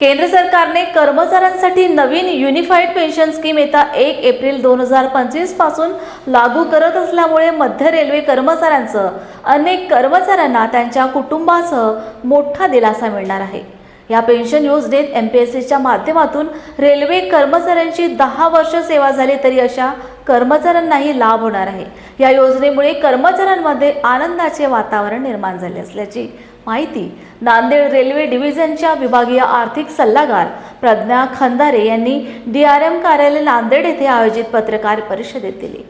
केंद्र सरकारने कर्मचाऱ्यांसाठी नवीन युनिफाईड पेन्शन स्कीम येत्या एक एप्रिल दोन हजार पंचवीसपासून लागू करत असल्यामुळे मध्य रेल्वे कर्मचाऱ्यांचं अनेक कर्मचाऱ्यांना त्यांच्या कुटुंबासह मोठा दिलासा मिळणार आहे. या पेन्शन योजनेत एम पी एस सीच्या माध्यमातून रेल्वे कर्मचाऱ्यांची दहा वर्ष सेवा झाली तरी अशा कर्मचाऱ्यांनाही लाभ होणार आहे. या योजनेमुळे कर्मचाऱ्यांमध्ये आनंदाचे वातावरण निर्माण झाले असल्याची माहिती नांदेड रेल्वे डिव्हिजनच्या विभागीय आर्थिक सल्लागार प्रज्ञा खंदारे यांनी डी आर एम कार्यालय नांदेड येथे आयोजित पत्रकार परिषदेत दिली.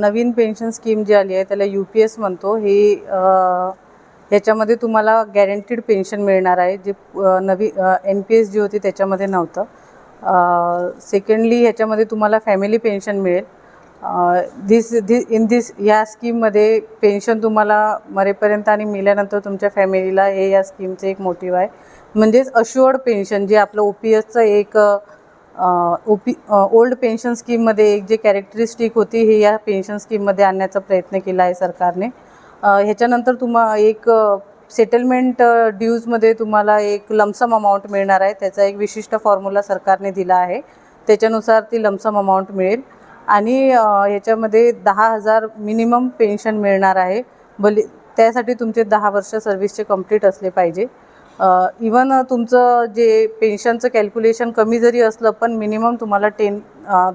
नवीन पेन्शन स्कीम जी आली आहे त्याला यू पी एस म्हणतो हे याच्यामध्ये तुम्हाला गॅरंटीड पेन्शन मिळणार आहे जे नवी एन पी एस जी होती त्याच्यामध्ये नव्हतं. सेकंडली ह्याच्यामध्ये तुम्हाला फॅमिली पेन्शन मिळेल. दिस धी इन दिस या स्कीममध्ये पेन्शन तुम्हाला मरेपर्यंत आणि मिल्यानंतर तुमच्या फॅमिलीला हे या स्कीमचं एक मोटिव्ह आहे. म्हणजेच अश्युअर्ड पेन्शन जे आपलं ओ पी एसचं एक ओ पी ओल्ड पेन्शन स्कीममध्ये एक जे कॅरेक्टरिस्टिक होती हे या पेन्शन स्कीममध्ये आणण्याचा प्रयत्न केला आहे सरकारने. ह्याच्यानंतर तुम्हा एक सेटलमेंट ड्यूजमध्ये तुम्हाला एक लमसम अमाऊंट मिळणार आहे. त्याचा एक विशिष्ट फॉर्म्युला सरकारने दिला आहे. त्याच्यानुसार ती लमसम अमाऊंट मिळेल. आणि याच्यामध्ये दहा हजार मिनिमम पेन्शन मिळणार आहे. भले त्यासाठी तुमचे दहा वर्ष सर्व्हिसचे कंप्लीट असले पाहिजे. इवन तुमचं जे पेन्शनचं कॅल्क्युलेशन कमी जरी असलं पण मिनिमम तुम्हाला टेन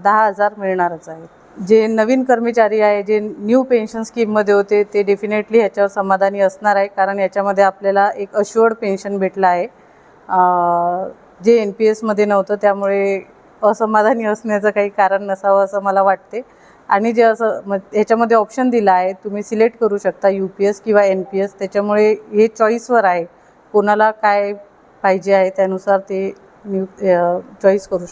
दहा हजार मिळणारच आहे. जे नवीन कर्मचारी आहे जे न्यू पेन्शन स्कीममध्ये होते ते डेफिनेटली ह्याच्यावर समाधानी असणार आहे कारण याच्यामध्ये आपल्याला एक अश्युअर्ड पेन्शन भेटलं आहे. जे एन पी एसमध्ये नव्हतं त्यामुळे असमाधानी असण्याचं काही कारण नसावं असं मला वाटते. आणि जे असं मग ह्याच्यामध्ये ऑप्शन दिला आहे तुम्ही सिलेक्ट करू शकता यू पी एस किंवा एन पी एस त्याच्यामुळे हे चॉईसवर आहे. कोणाला काय पाहिजे आहे त्यानुसार ते न्यू चॉईस करू शकतो.